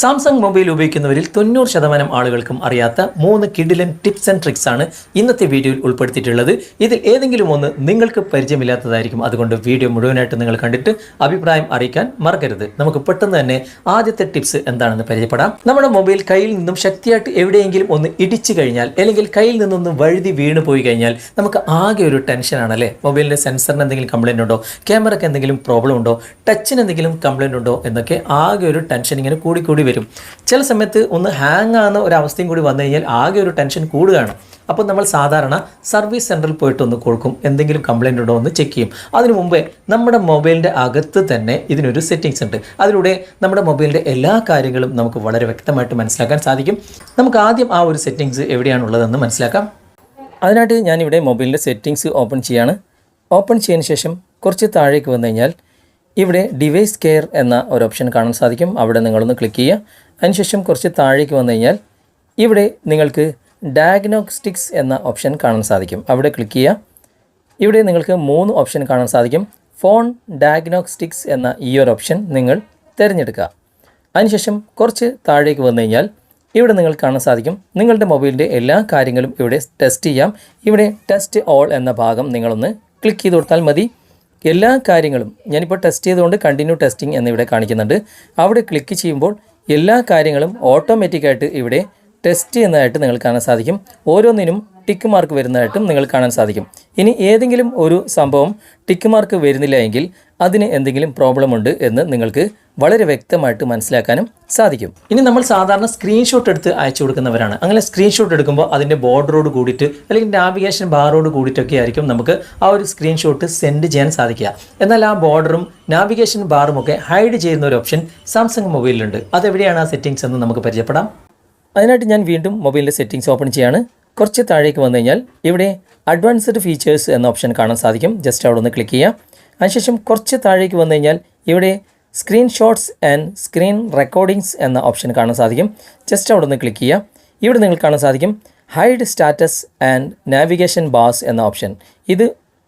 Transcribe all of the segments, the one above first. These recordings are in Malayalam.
സാംസങ് മൊബൈൽ ഉപയോഗിക്കുന്നവരിൽ തൊണ്ണൂറ് ശതമാനം ആളുകൾക്കും അറിയാത്ത മൂന്ന് കിഡിലൻ ടിപ്സ് ആൻഡ് ട്രിക്സ് ആണ് ഇന്നത്തെ വീഡിയോയിൽ ഉൾപ്പെടുത്തിയിട്ടുള്ളത്. ഇതിൽ ഏതെങ്കിലും ഒന്ന് നിങ്ങൾക്ക് പരിചയമില്ലാത്തതായിരിക്കും. അതുകൊണ്ട് വീഡിയോ മുഴുവനായിട്ട് നിങ്ങൾ കണ്ടിട്ട് അഭിപ്രായം അറിയിക്കാൻ മറക്കരുത്. നമുക്ക് പെട്ടെന്ന് തന്നെ ആദ്യത്തെ ടിപ്സ് എന്താണെന്ന് പരിചയപ്പെടാം. നമ്മുടെ മൊബൈൽ കയ്യിൽ നിന്നും ശക്തിയായിട്ട് എവിടെയെങ്കിലും ഒന്ന് ഇടിച്ചു കഴിഞ്ഞാൽ അല്ലെങ്കിൽ കയ്യിൽ നിന്നൊന്ന് വഴുതി വീണ് പോയി കഴിഞ്ഞാൽ നമുക്ക് ആകെ ഒരു ടെൻഷനാണ് അല്ലേ മൊബൈലിന്റെ സെൻസറിന് എന്തെങ്കിലും കംപ്ലൈന്റ് ഉണ്ടോ? ക്യാമറയ്ക്ക് എന്തെങ്കിലും പ്രോബ്ലം ഉണ്ടോ? ടച്ചിന് എന്തെങ്കിലും കംപ്ലൈന്റ് ഉണ്ടോ? എന്നൊക്കെ ആകെ ഒരു ടെൻഷൻ ഇങ്ങനെ കൂടി കൂടി വരും. ചില സമയത്ത് ഒന്ന് ഹാങ് ആകുന്ന ഒരു അവസ്ഥയും കൂടി വന്നു കഴിഞ്ഞാൽ ആകെ ഒരു ടെൻഷൻ കൂടുകയാണ്. അപ്പോൾ നമ്മൾ സാധാരണ സർവീസ് സെന്ററിൽ പോയിട്ട് ഒന്ന് കൊടുക്കും. എന്തെങ്കിലും കംപ്ലയിന്റ് ഉണ്ടോ എന്ന് ചെക്ക് ചെയ്യും. അതിനു മുമ്പേ നമ്മുടെ മൊബൈലിന്റെ അകത്ത് തന്നെ ഇതിനൊരു സെറ്റിങ്സ് ഉണ്ട്. അതിലൂടെ നമ്മുടെ മൊബൈലിന്റെ എല്ലാ കാര്യങ്ങളും നമുക്ക് വളരെ വ്യക്തമായിട്ട് മനസ്സിലാക്കാൻ സാധിക്കും. നമുക്ക് ആദ്യം ആ ഒരു സെറ്റിങ്സ് എവിടെയാണുള്ളതെന്ന് മനസ്സിലാക്കാം. അതിനായിട്ട് ഞാനിവിടെ മൊബൈലിന്റെ സെറ്റിങ്സ് ഓപ്പൺ ചെയ്യാണ്. ഓപ്പൺ ചെയ്യുന്ന ശേഷം കുറച്ച് താഴേക്ക് വന്നു കഴിഞ്ഞാൽ ഇവിടെ ഡിവൈസ് കെയർ എന്ന ഒരു ഓപ്ഷൻ കാണാൻ സാധിക്കും. അവിടെ നിങ്ങളൊന്ന് ക്ലിക്ക് ചെയ്യുക. അതിനുശേഷം കുറച്ച് താഴേക്ക് വന്നു കഴിഞ്ഞാൽ ഇവിടെ നിങ്ങൾക്ക് ഡയഗ്നോസ്റ്റിക്സ് എന്ന ഓപ്ഷൻ കാണാൻ സാധിക്കും. അവിടെ ക്ലിക്ക് ചെയ്യുക. ഇവിടെ നിങ്ങൾക്ക് മൂന്ന് ഓപ്ഷൻ കാണാൻ സാധിക്കും. ഫോൺ ഡയഗ്നോസ്റ്റിക്സ് എന്ന ഈ ഒരു ഓപ്ഷൻ നിങ്ങൾ തിരഞ്ഞെടുക്കുക. അതിനുശേഷം കുറച്ച് താഴേക്ക് വന്നു കഴിഞ്ഞാൽ ഇവിടെ നിങ്ങൾ കാണാൻ സാധിക്കും. നിങ്ങളുടെ മൊബൈലിന്റെ എല്ലാ കാര്യങ്ങളും ഇവിടെ ടെസ്റ്റ് ചെയ്യാം. ഇവിടെ ടെസ്റ്റ് ഓൾ എന്ന ഭാഗം നിങ്ങളൊന്ന് ക്ലിക്ക് ചെയ്ത് കൊടുത്താൽ മതി. എല്ലാ കാര്യങ്ങളും ഞാനിപ്പോൾ ടെസ്റ്റ് ചെയ്തുകൊണ്ട് കണ്ടിന്യൂ ടെസ്റ്റിംഗ് എന്നിവിടെ കാണിക്കുന്നുണ്ട്. അവിടെ ക്ലിക്ക് ചെയ്യുമ്പോൾ എല്ലാ കാര്യങ്ങളും ഓട്ടോമാറ്റിക്കായിട്ട് ഇവിടെ ടെസ്റ്റ് ചെയ്യുന്നതായിട്ട് നിങ്ങൾ കാണാൻ സാധിക്കും. ഓരോന്നിനും ടിക്ക് മാർക്ക് വരുന്നതായിട്ടും നിങ്ങൾ കാണാൻ സാധിക്കും. ഇനി ഏതെങ്കിലും ഒരു സംഭവം ടിക്ക് മാർക്ക് വരുന്നില്ല എങ്കിൽ അതിന് എന്തെങ്കിലും പ്രോബ്ലം ഉണ്ട് എന്ന് നിങ്ങൾക്ക് വളരെ വ്യക്തമായിട്ട് മനസ്സിലാക്കാനും സാധിക്കും. ഇനി നമ്മൾ സാധാരണ സ്ക്രീൻഷോട്ട് എടുത്ത് അയച്ചു കൊടുക്കുന്നവരാണ്. അങ്ങനെ സ്ക്രീൻഷോട്ട് എടുക്കുമ്പോൾ അതിന്റെ ബോർഡറോട് കൂടിയിട്ട് അല്ലെങ്കിൽ നാവിഗേഷൻ ബാറോട് കൂടിയിട്ടൊക്കെ ആയിരിക്കും നമുക്ക് ആ ഒരു സ്ക്രീൻഷോട്ട് സെൻഡ് ചെയ്യാൻ സാധിക്കുക. എന്നാൽ ആ ബോർഡറും നാവിഗേഷൻ ബാറും ഒക്കെ ഹൈഡ് ചെയ്യുന്ന ഒരു ഓപ്ഷൻ സാംസങ് മൊബൈലിലുണ്ട് അതെവിടെയാണ് ആ സെറ്റിങ്സ് എന്ന് നമുക്ക് പരിചയപ്പെടാം. അതിനായിട്ട് ഞാൻ വീണ്ടും മൊബൈലിന്റെ സെറ്റിങ്സ് ഓപ്പൺ ചെയ്യാണ്. കുറച്ച് താഴേക്ക് വന്നു കഴിഞ്ഞാൽ ഇവിടെ അഡ്വാൻസ്ഡ് ഫീച്ചേഴ്സ് എന്ന ഓപ്ഷൻ കാണാൻ സാധിക്കും. ജസ്റ്റ് അവിടെ ഒന്ന് ക്ലിക്ക് ചെയ്യുക. അതിനുശേഷം കുറച്ച് താഴേക്ക് വന്നു കഴിഞ്ഞാൽ ഇവിടെ സ്ക്രീൻഷോട്ട്സ് ആൻഡ് സ്ക്രീൻ റെക്കോർഡിങ്സ് എന്ന ഓപ്ഷൻ കാണാൻ സാധിക്കും. ജസ്റ്റ് അവിടെ ഒന്ന് ക്ലിക്ക് ചെയ്യുക. ഇവിടെ നിങ്ങൾക്ക് കാണാൻ സാധിക്കും hide status and navigation bars എന്ന ഓപ്ഷൻ ഇത്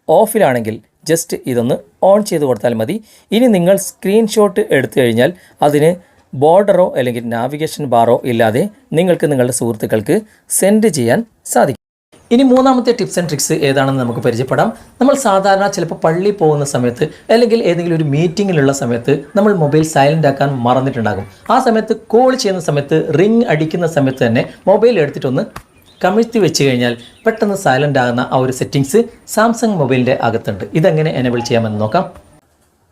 ഓഫിലാണെങ്കിൽ ജസ്റ്റ് ഇതൊന്ന് ഓൺ ചെയ്ത് കൊടുത്താൽ മതി. ഇനി നിങ്ങൾ സ്ക്രീൻഷോട്ട് എടുത്തു കഴിഞ്ഞാൽ അതിന് ബോർഡറോ അല്ലെങ്കിൽ നാവിഗേഷൻ ബാറോ ഇല്ലാതെ നിങ്ങൾക്ക് നിങ്ങളുടെ സുഹൃത്തുക്കൾക്ക് സെൻഡ് ചെയ്യാൻ സാധിക്കും. ഇനി മൂന്നാമത്തെ ടിപ്സ് ആൻഡ് ട്രിക്സ് ഏതാണെന്ന് നമുക്ക് പരിചയപ്പെടാം. നമ്മൾ സാധാരണ ചിലപ്പോൾ പള്ളി പോകുന്ന സമയത്ത് അല്ലെങ്കിൽ ഏതെങ്കിലും ഒരു മീറ്റിങ്ങിലുള്ള സമയത്ത് നമ്മൾ മൊബൈൽ സൈലന്റ് ആക്കാൻ മറന്നിട്ടുണ്ടാകും. ആ സമയത്ത് കോൾ ചെയ്യുന്ന സമയത്ത് റിങ് അടിക്കുന്ന സമയത്ത് തന്നെ മൊബൈൽ എടുത്തിട്ടൊന്ന് കമിഴ്ത്തി വെച്ച് കഴിഞ്ഞാൽ പെട്ടെന്ന് സൈലന്റ് ആകുന്ന ആ ഒരു സെറ്റിങ്സ് സാംസങ് മൊബൈലിന്റെ അകത്തുണ്ട്. ഇതെങ്ങനെ എനേബിൾ ചെയ്യാമെന്ന് നോക്കാം.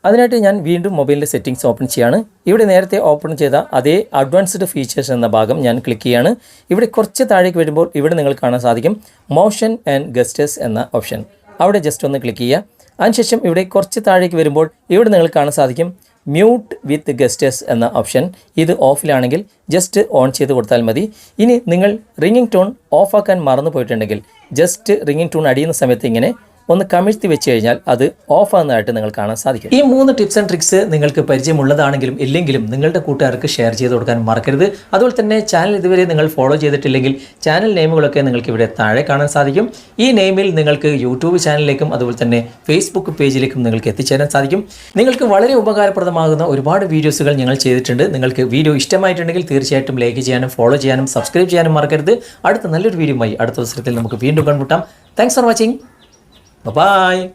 അതിനായിട്ട് ഞാൻ വീണ്ടും മൊബൈലിന്റെ സെറ്റിംഗ്സ് ഓപ്പൺ ചെയ്യാണ്. ഇവിടെ നേരത്തെ ഓപ്പൺ ചെയ്ത അതേ അഡ്വാൻസ്ഡ് ഫീച്ചേഴ്സ് എന്ന ഭാഗം ഞാൻ ക്ലിക്ക് ചെയ്യാണ്. ഇവിടെ കുറച്ച് താഴേക്ക് വരുമ്പോൾ ഇവിടെ നിങ്ങൾ കാണാൻ സാധിക്കും മോഷൻ ആൻഡ് ഗസ്റ്റേഴ്സ് എന്ന ഓപ്ഷൻ അവിടെ ജസ്റ്റ് ഒന്ന് ക്ലിക്ക് ചെയ്യുക. അതിനുശേഷം ഇവിടെ കുറച്ച് താഴേക്ക് വരുമ്പോൾ ഇവിടെ നിങ്ങൾ കാണാൻ സാധിക്കും മ്യൂട്ട് വിത്ത് ഗസ്റ്റേഴ്സ് എന്ന ഓപ്ഷൻ ഇത് ഓഫിലാണെങ്കിൽ ജസ്റ്റ് ഓൺ ചെയ്ത് കൊടുത്താൽ മതി. ഇനി നിങ്ങൾ റിങ്ങിങ് ടോൺ ഓഫാക്കാൻ മറന്നു പോയിട്ടുണ്ടെങ്കിൽ ജസ്റ്റ് റിങ്ങിങ് ടോൺ അടിയുന്ന സമയത്ത് ഇങ്ങനെ ഒന്ന് കമിഴ്ത്തി വെച്ച് കഴിഞ്ഞാൽ അത് ഓഫ് ആകുന്നതായിട്ട് നിങ്ങൾ കാണാൻ സാധിക്കും. ഈ മൂന്ന് ടിപ്സ് ആൻഡ് ട്രിക്സ് നിങ്ങൾക്ക് പരിചയമുള്ളതാണെങ്കിലും ഇല്ലെങ്കിലും നിങ്ങളുടെ കൂട്ടുകാർക്ക് ഷെയർ ചെയ്ത് കൊടുക്കാൻ മറക്കരുത്. അതുപോലെ തന്നെ ചാനൽ ഇതുവരെ നിങ്ങൾ ഫോളോ ചെയ്തിട്ടില്ലെങ്കിൽ ചാനൽ നെയിമുകളൊക്കെ നിങ്ങൾക്ക് ഇവിടെ താഴെ കാണാൻ സാധിക്കും. ഈ നെയിമിൽ നിങ്ങൾക്ക് യൂട്യൂബ് ചാനലിലേക്കും അതുപോലെ തന്നെ ഫേസ്ബുക്ക് പേജിലേക്കും നിങ്ങൾക്ക് എത്തിച്ചേരാൻ സാധിക്കും. നിങ്ങൾക്ക് വളരെ ഉപകാരപ്രദമാകുന്ന ഒരുപാട് വീഡിയോസുകൾ ഞങ്ങൾ ചെയ്തിട്ടുണ്ട്. നിങ്ങൾക്ക് വീഡിയോ ഇഷ്ടമായിട്ടുണ്ടെങ്കിൽ തീർച്ചയായിട്ടും ലൈക്ക് ചെയ്യാനും ഫോളോ ചെയ്യാനും സബ്സ്ക്രൈബ് ചെയ്യാനും മറക്കരുത്. അടുത്ത നല്ലൊരു വീഡിയോയുമായി അടുത്ത അവസരത്തിൽ നമുക്ക് വീണ്ടും കണ്ടുമുട്ടാം. Thanks for watching Bye-bye.